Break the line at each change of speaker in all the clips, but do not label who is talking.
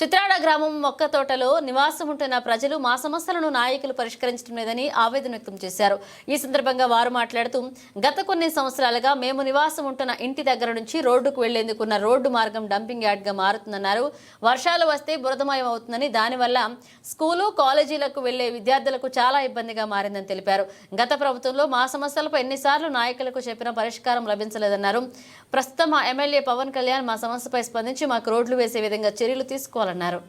చిత్రాడ గ్రామం మొక్క తోటలో నివాసం ఉంటున్న ప్రజలు మా సమస్యలను నాయకులు పరిష్కరించడం లేదని ఆవేదన వ్యక్తం చేశారు. ఈ సందర్భంగా వారు మాట్లాడుతూ గత కొన్ని సంవత్సరాలుగా మేము నివాసం ఉంటున్న ఇంటి దగ్గర నుంచి రోడ్డుకు వెళ్ళేందుకున్న రోడ్డు మార్గం డంపింగ్ యార్డ్గా మారుతుందన్నారు. వర్షాలు వస్తే బురదమయం అవుతుందని దానివల్ల స్కూలు కాలేజీలకు వెళ్ళే విద్యార్థులకు చాలా ఇబ్బందిగా మారిందని తెలిపారు. గత ప్రభుత్వంలో మా సమస్యలపై ఎన్నిసార్లు నాయకులకు చెప్పినా పరిష్కారం లభించలేదన్నారు. ప్రస్తుతం మా ఎమ్మెల్యే పవన్ కళ్యాణ్ మా సమస్యపై స్పందించి మాకు రోడ్లు వేసే విధంగా చర్యలు చేసుకోవాలన్నారు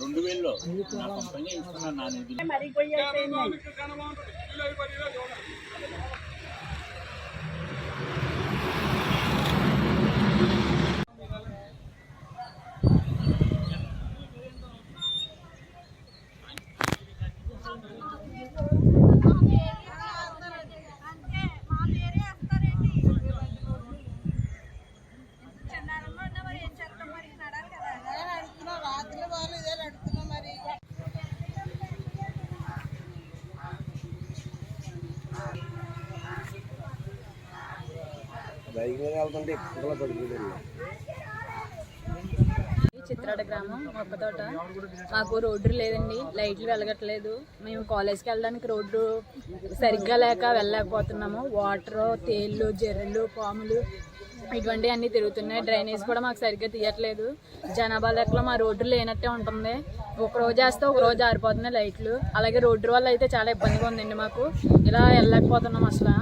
రెండు వేలలో నా కంపెనీ ఇస్తున్నాను నా నిధులు
అంతే మా పేరే వేస్తారేంటి చెన్నారంలో ఉన్న మరి ఏం చేస్తాం మరి నడాలి కదా
అదే నడుస్తున్నాం రాత్రి వాళ్ళు ఇదే నడుస్తున్నాం మరి
చిత్రాడ గ్రామం మొక్కతోట మాకు రోడ్డు లేదండి లైట్లు వెలగట్లేదు. మేము కాలేజ్కి వెళ్ళడానికి రోడ్డు సరిగ్గా లేక వెళ్ళలేకపోతున్నాము. వాటర్ తేళ్ళు జర్రెలు పాములు ఇటువంటి అన్నీ తిరుగుతున్నాయి. డ్రైనేజ్ కూడా మాకు సరిగ్గా తీయట్లేదు. జనాభా లెక్కలో మా రోడ్డు లేనట్టే ఉంటుంది. ఒక రోజు వేస్తే ఒక రోజు ఆరిపోతున్నాయి లైట్లు. అలాగే రోడ్డు వల్ల అయితే చాలా ఇబ్బందిగా ఉందండి మాకు. ఇలా వెళ్ళలేకపోతున్నాం అసలు.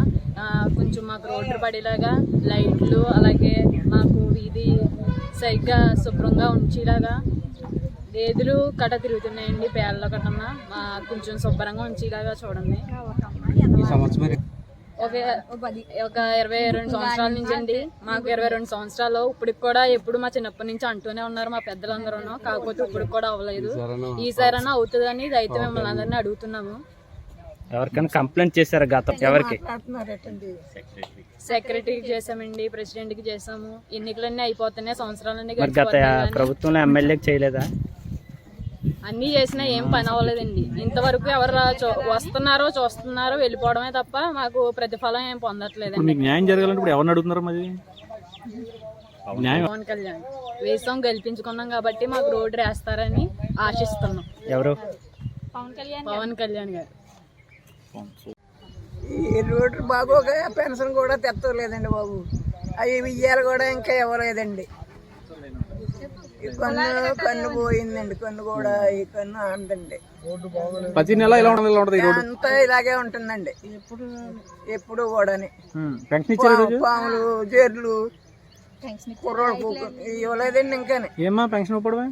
కొంచెం మాకు రోడ్డు పడేలాగా లైట్లు అలాగే మాకు ఇది సరిగ్గా శుభ్రంగా ఉంచేలాగా గేదెలు కట్ట తిరుగుతున్నాయండి పేర్ల కట్టన్నా. మా కొంచెం శుభ్రంగా ఉంచేలాగా చూడండి. సంవత్సరం ఒక ఇరవై రెండు సంవత్సరాల నుంచి అండి. మాకు ఇరవై రెండు సంవత్సరాలు. ఇప్పటికి కూడా ఎప్పుడు మా చిన్నప్పటి నుంచి అంటూనే ఉన్నారు మా పెద్దలందరూ కాకపోతే ఇప్పటికి కూడా అవ్వలేదు. ఈసారైనా అవుతుందని అయితే మిమ్మల్ని అందరినీ అడుగుతున్నాము.
ఎవరికైనా కంప్లైంట్ చేశారా గతం? ఎవరికి?
సెక్రటరీకి చేసామండి ప్రెసిడెంట్కి చేసాము ఎన్నికలన్నీ అయిపోతున్నాయి సంవత్సరాలన్నీ
గత ప్రభుత్వంలో ఎమ్మెల్యేకి చేయలేదా?
అన్ని చేసినా ఏం పని అవ్వలేదండి. ఇంతవరకు ఎవరు రా- చూ- వస్తున్నారో చూస్తున్నారో వెళ్ళిపోవడమే తప్ప మాకు ప్రతిఫలం ఏం పొందట్లేదండి.
మీకు న్యాయం జరగాలంటే ఇప్పుడు ఎవరిని అడుగుతున్నారు మరి? న్యాయం.
పవన్ కళ్యాణ్. వేసాం గెలిపించుకున్నాం కాబట్టి మాకు రోడ్డు వేస్తారని ఆశిస్తున్నాం.
ఎవరు?
పవన్ కళ్యాణ్ గారు.
ఈ రోడ్డు బాగోక పెన్షన్ కూడా తెత్తలేదండి బాబు. అవి ఇయ్యాలు కూడా ఇంకా ఇవ్వలేదండి. ఈ కన్ను కన్ను పోయిందండి. కన్ను కూడా ఈ కన్ను అందండి
ప్రతి నెల ఇలా ఉండదు ఇలా ఉంటుంది
అంతా ఇలాగే ఉంటుందండి. ఎప్పుడు ఎప్పుడు కూడాని
పెన్షన్ ఇచ్చారు
పాములు జేర్లు కుర్రోడు ఇవ్వలేదండి ఇంకాని.
ఏమ్మా పెన్షన్ ఇవ్వడమే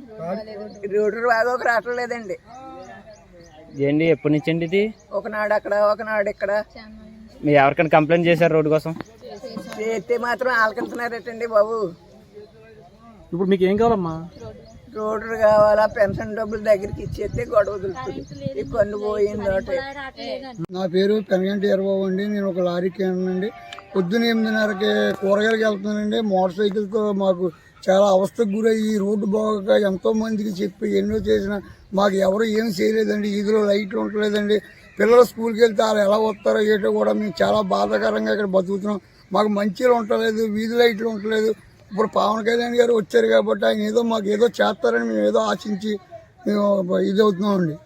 రోడ్డు బాగోక రావట్లేదండి
ఏంటి ఎప్పటి నుంచి అండి ఇది?
ఒకనాడు అక్కడ ఒకనాడు ఇక్కడ.
మీరు ఎవరికైనా కంప్లైంట్ చేశారు రోడ్డు కోసం?
చేస్తే మాత్రం ఆలకించున్నారటండి బాబు.
ఇప్పుడు మీకు ఏం కావాలమ్మా?
రోడ్డు కావాలా పెన్షన్ డబ్బులు దగ్గరికి ఇచ్చేస్తే గొడవ వదులుతుంది ఈ కన్ను పోయింది
నా పేరు పెనగంటి ఎరబాబు అండి. నేను ఒక లారీకి అండి పొద్దున ఎనిమిదిన్నరకి కూరగాయలకు వెళ్తున్నానండి. మోటార్ సైకిల్తో మాకు చాలా అవస్థకు గురయ్యి ఈ రోడ్డు బాగోక ఎంతో మందికి చెప్పి ఎన్నో చేసిన మాకు ఎవరు ఏం చేయలేదండి. ఈదిలో లైట్లు ఉండలేదండి. పిల్లలు స్కూల్కి వెళ్తే వాళ్ళు ఎలా వస్తారో ఏటో కూడా మేము చాలా బాధాకరంగా ఇక్కడ బతుకుతున్నాం. మాకు మంచిలు ఉండలేదు వీధి లైట్లు ఉండలేదు. ఇప్పుడు పవన్ కళ్యాణ్ గారు వచ్చారు కాబట్టి ఆయన ఏదో మాకు ఏదో చేస్తారని మేము ఏదో ఆశించి మేము ఇది అవుతున్నామండి.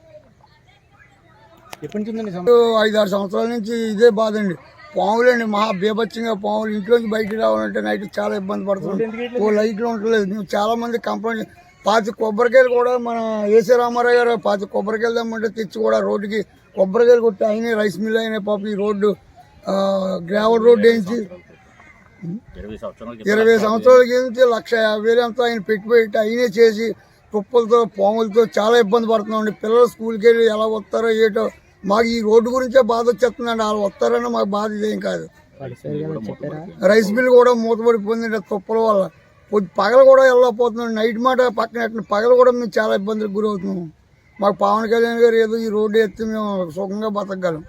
ఎప్పటి నుంచి
ఐదు ఆరు సంవత్సరాల నుంచి ఇదే బాధ అండి. పాములండి మహా బీభత్సంగా పాములు ఇంట్లోంచి బయటికి రావాలంటే నైట్ చాలా ఇబ్బంది పడుతుంది. ఓ లైట్లు ఉండలేదు మేము చాలా మంది కంప్లైంట్ పాతి కొబ్బరికాయలు కూడా మన ఏసీ రామారావు గారు పాతి కొబ్బరికాయలు తెమ్మంటే తెచ్చి కూడా రోడ్డుకి కొబ్బరికాయలు కొట్టి అయినాయి రైస్ మిల్ అయినాయి పాపం ఈ రోడ్డు గ్రావెల్ రోడ్డు వేయించి
ఇరవై
సంవత్సరాల నుంచి లక్ష యాభై వేలు ఎంతో ఆయన పెట్టుబడి అయినే చేసి కుప్పలతో పాములతో చాలా ఇబ్బంది పడుతున్నామండి. పిల్లలు స్కూల్కి వెళ్ళి ఎలా వస్తారో ఏటో మాకు ఈ రోడ్డు గురించే బాధ వచ్చేస్తుందండి. వాళ్ళు వస్తారని మాకు బాధ ఇదేం కాదు. రైస్ మిల్ కూడా మూతపడిపోయిందండి ఆ తుప్పల వల్ల. పగలు కూడా వెళ్ళకపోతున్నాం. నైట్ మాట పక్కన పగలు కూడా మేము చాలా ఇబ్బందులకు గురవుతున్నాం. మాకు పవన్ కళ్యాణ్ గారు ఏదో ఈ రోడ్డు ఎత్తి మేము సుఖంగా బతకగలం.